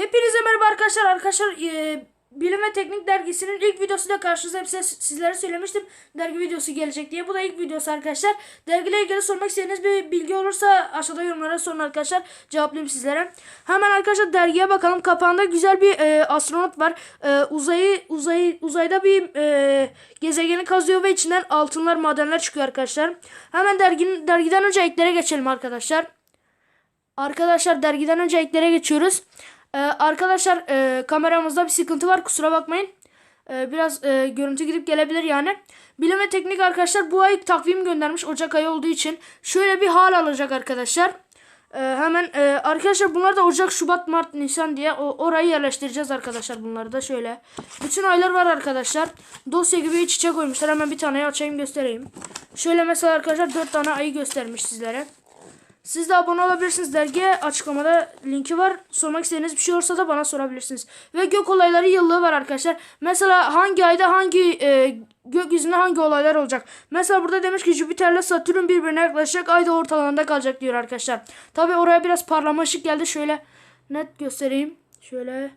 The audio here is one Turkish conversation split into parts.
Hepinize merhaba arkadaşlar. Arkadaşlar e, Bilim ve Teknik dergisinin ilk videosuyla karşınızda hep size- sizlere söylemiştim. Dergi videosu gelecek diye. Bu da ilk videosu arkadaşlar. Dergiyle ilgili sormak istediğiniz bir bilgi olursa aşağıda yorumlara sorun arkadaşlar. Cevaplayayım sizlere. Hemen arkadaşlar dergiye bakalım. Kapağında güzel bir e, astronot var. E, uzayı uzayı uzayda bir e, gezegeni kazıyor ve içinden altınlar, madenler çıkıyor arkadaşlar. Hemen derginin dergiden önce eklere geçelim arkadaşlar. Arkadaşlar dergiden önce eklere geçiyoruz. Ee, arkadaşlar e, kameramızda bir sıkıntı var kusura bakmayın. Ee, biraz e, görüntü gidip gelebilir yani. Bilim ve teknik arkadaşlar bu ay takvim göndermiş Ocak ayı olduğu için. Şöyle bir hal alacak arkadaşlar. Ee, hemen e, arkadaşlar bunlar da Ocak, Şubat, Mart, Nisan diye o, orayı yerleştireceğiz arkadaşlar bunları da şöyle. Bütün aylar var arkadaşlar. Dosya gibi iç içe koymuşlar. Hemen bir taneyi açayım göstereyim. Şöyle mesela arkadaşlar 4 tane ayı göstermiş sizlere. Siz de abone olabilirsiniz dergiye. Açıklamada linki var. Sormak istediğiniz bir şey olursa da bana sorabilirsiniz. Ve gök olayları yıllığı var arkadaşlar. Mesela hangi ayda hangi e, gökyüzünde hangi olaylar olacak. Mesela burada demiş ki Jüpiter'le Satürn birbirine yaklaşacak. Ay da ortalarında kalacak diyor arkadaşlar. Tabi oraya biraz parlama ışık geldi. Şöyle net göstereyim. Şöyle.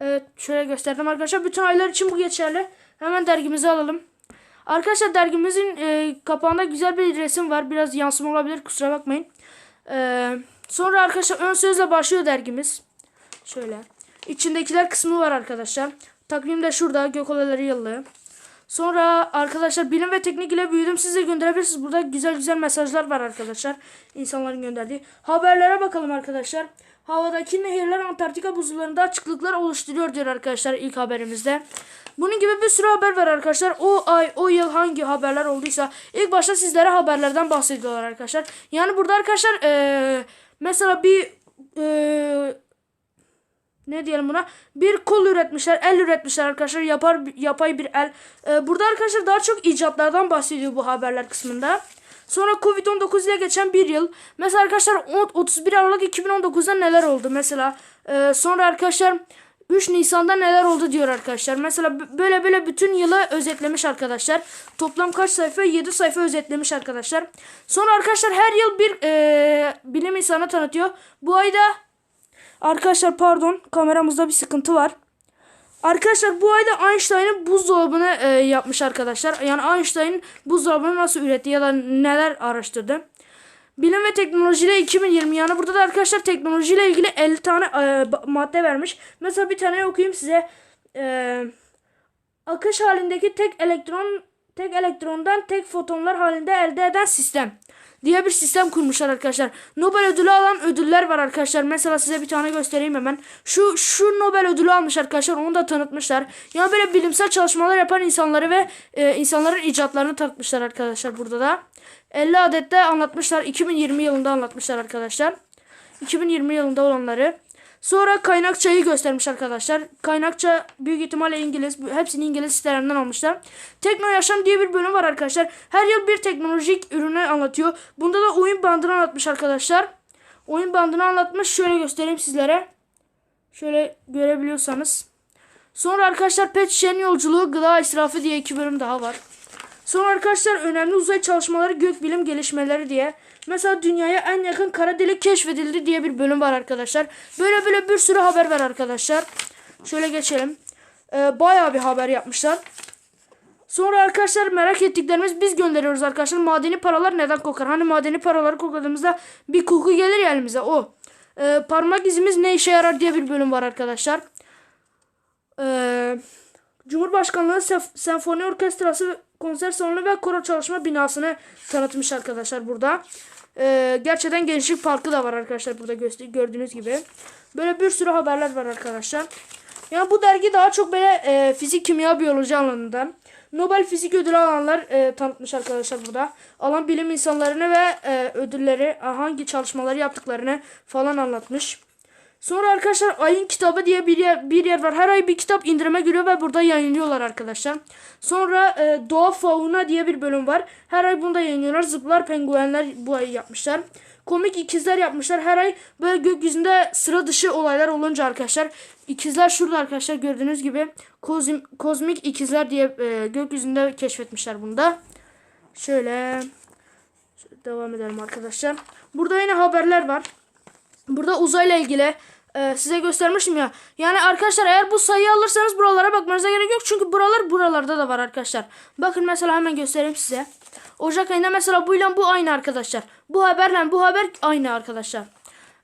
Evet şöyle gösterdim arkadaşlar. Bütün aylar için bu geçerli. Hemen dergimizi alalım. Arkadaşlar dergimizin e, kapağında güzel bir resim var. Biraz yansıma olabilir kusura bakmayın. E, sonra arkadaşlar ön sözle başlıyor dergimiz. Şöyle. İçindekiler kısmı var arkadaşlar. Takvim de şurada gök olayları yıllığı. Sonra arkadaşlar bilim ve teknik ile büyüdüm size gönderebilirsiniz. Burada güzel güzel mesajlar var arkadaşlar. İnsanların gönderdiği. Haberlere bakalım arkadaşlar. Havadaki nehirler Antarktika buzullarında açıklıklar oluşturuyor diyor arkadaşlar ilk haberimizde. Bunun gibi bir sürü haber var arkadaşlar. O ay, o yıl hangi haberler olduysa ilk başta sizlere haberlerden bahsediyorlar arkadaşlar. Yani burada arkadaşlar eee, mesela bir eee ne diyelim buna bir kol üretmişler el üretmişler arkadaşlar yapar yapay bir el Ee, burada arkadaşlar daha çok icatlardan bahsediyor bu haberler kısmında sonra Covid-19 ile geçen bir yıl mesela arkadaşlar on- 31 Aralık 2019'da neler oldu mesela Ee, sonra arkadaşlar 3 Nisan'da neler oldu diyor arkadaşlar. Mesela böyle böyle bütün yılı özetlemiş arkadaşlar. Toplam kaç sayfa? 7 sayfa özetlemiş arkadaşlar. Sonra arkadaşlar her yıl bir eee, bilim insanı tanıtıyor. Bu ayda Arkadaşlar pardon kameramızda bir sıkıntı var. Arkadaşlar bu ayda Einstein'ın buzdolabını e, yapmış arkadaşlar. Yani Einstein buzdolabını nasıl üretti ya da neler araştırdı. Bilim ve teknolojiyle 2020 yani burada da arkadaşlar teknolojiyle ilgili 50 tane e, madde vermiş. Mesela bir tane okuyayım size. E, akış halindeki tek elektron tek elektrondan tek fotonlar halinde elde eden sistem diye bir sistem kurmuşlar arkadaşlar. Nobel ödülü alan ödüller var arkadaşlar. Mesela size bir tane göstereyim hemen. Şu şu Nobel ödülü almış arkadaşlar. Onu da tanıtmışlar. Ya böyle bilimsel çalışmalar yapan insanları ve e, insanların icatlarını tanıtmışlar arkadaşlar burada da. 50 adette anlatmışlar. 2020 yılında anlatmışlar arkadaşlar. 2020 yılında olanları. Sonra kaynakçayı göstermiş arkadaşlar. Kaynakça büyük ihtimalle İngiliz. Hepsini İngiliz sitelerinden almışlar. Tekno Yaşam diye bir bölüm var arkadaşlar. Her yıl bir teknolojik ürünü anlatıyor. Bunda da oyun bandını anlatmış arkadaşlar. Oyun bandını anlatmış. Şöyle göstereyim sizlere. Şöyle görebiliyorsanız. Sonra arkadaşlar pet şişenin yolculuğu gıda israfı diye iki bölüm daha var. Sonra arkadaşlar önemli uzay çalışmaları gökbilim gelişmeleri diye. Mesela dünyaya en yakın kara delik keşfedildi diye bir bölüm var arkadaşlar. Böyle böyle bir sürü haber var arkadaşlar. Şöyle geçelim. Ee, bayağı bir haber yapmışlar. Sonra arkadaşlar merak ettiklerimiz biz gönderiyoruz arkadaşlar. Madeni paralar neden kokar? Hani madeni paraları kokladığımızda bir koku gelir ya elimize o. Ee, parmak izimiz ne işe yarar diye bir bölüm var arkadaşlar. Ee, Cumhurbaşkanlığı Sef- Senfoni Orkestrası konser salonu ve koro çalışma binasını tanıtmış arkadaşlar burada. Ee, gerçekten gençlik parkı da var arkadaşlar burada gördüğünüz gibi. Böyle bir sürü haberler var arkadaşlar. Yani bu dergi daha çok böyle e, fizik, kimya, biyoloji alanından. Nobel Fizik Ödülü alanlar e, tanıtmış arkadaşlar burada. Alan bilim insanlarını ve e, ödülleri, hangi çalışmaları yaptıklarını falan anlatmış. Sonra arkadaşlar ayın kitabı diye bir yer, bir yer var. Her ay bir kitap indirime giriyor ve burada yayınlıyorlar arkadaşlar. Sonra e, doğa fauna diye bir bölüm var. Her ay bunu da yayınlıyorlar. Zıplar penguenler bu ay yapmışlar. Komik ikizler yapmışlar. Her ay böyle gökyüzünde sıra dışı olaylar olunca arkadaşlar. ikizler şurada arkadaşlar gördüğünüz gibi. Kozm, kozmik ikizler diye e, gökyüzünde keşfetmişler bunu da. Şöyle devam edelim arkadaşlar. Burada yine haberler var. Burada uzayla ilgili e, size göstermiştim ya. Yani arkadaşlar eğer bu sayıyı alırsanız buralara bakmanıza gerek yok. Çünkü buralar buralarda da var arkadaşlar. Bakın mesela hemen göstereyim size. Ocak ayında mesela bu ile bu aynı arkadaşlar. Bu haberle bu haber aynı arkadaşlar.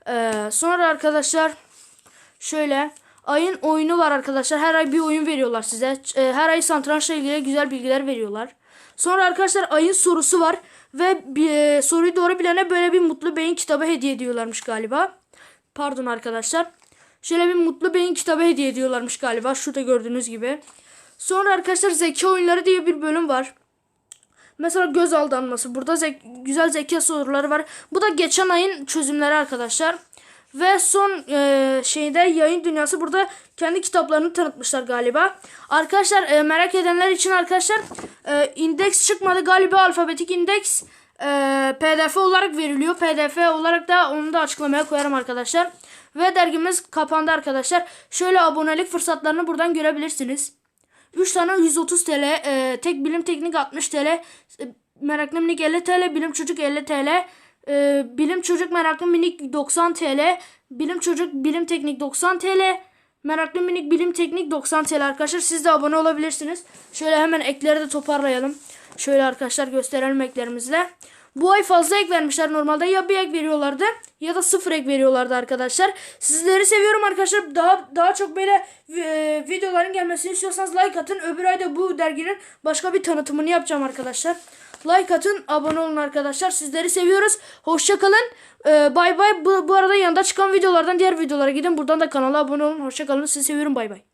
Ee, sonra arkadaşlar şöyle ayın oyunu var arkadaşlar. Her ay bir oyun veriyorlar size. E, Her ay satrançla ilgili güzel bilgiler veriyorlar. Sonra arkadaşlar ayın sorusu var ve bir, e, soruyu doğru bilene böyle bir mutlu beyin kitabı hediye ediyorlarmış galiba. Pardon arkadaşlar. Şöyle bir mutlu beyin kitabı hediye ediyorlarmış galiba. Şurada gördüğünüz gibi. Sonra arkadaşlar zeka oyunları diye bir bölüm var. Mesela göz aldanması. Burada zek- güzel zeka soruları var. Bu da geçen ayın çözümleri arkadaşlar. Ve son e, şeyde yayın dünyası burada kendi kitaplarını tanıtmışlar galiba. Arkadaşlar e, merak edenler için arkadaşlar e, indeks çıkmadı galiba alfabetik indeks e, pdf olarak veriliyor. pdf olarak da onu da açıklamaya koyarım arkadaşlar. Ve dergimiz kapandı arkadaşlar. Şöyle abonelik fırsatlarını buradan görebilirsiniz. 3 tane 130 TL, e, tek bilim teknik 60 TL, e, meraklı minik 50 TL, bilim çocuk 50 TL, e, bilim çocuk meraklı minik 90 TL, bilim çocuk bilim teknik 90 TL, meraklı minik bilim teknik 90 TL arkadaşlar. Siz de abone olabilirsiniz. Şöyle hemen ekleri de toparlayalım. Şöyle arkadaşlar gösterelim eklerimizle. Bu ay fazla ek vermişler normalde ya bir ek veriyorlardı ya da sıfır ek veriyorlardı arkadaşlar. Sizleri seviyorum arkadaşlar. Daha daha çok böyle e, videoların gelmesini istiyorsanız like atın. Öbür ayda bu derginin başka bir tanıtımını yapacağım arkadaşlar. Like atın, abone olun arkadaşlar. Sizleri seviyoruz. Hoşça kalın. Ee, bay bay. Bu, bu arada yanında çıkan videolardan diğer videolara gidin. Buradan da kanala abone olun. Hoşça kalın. Sizi seviyorum. Bay bay.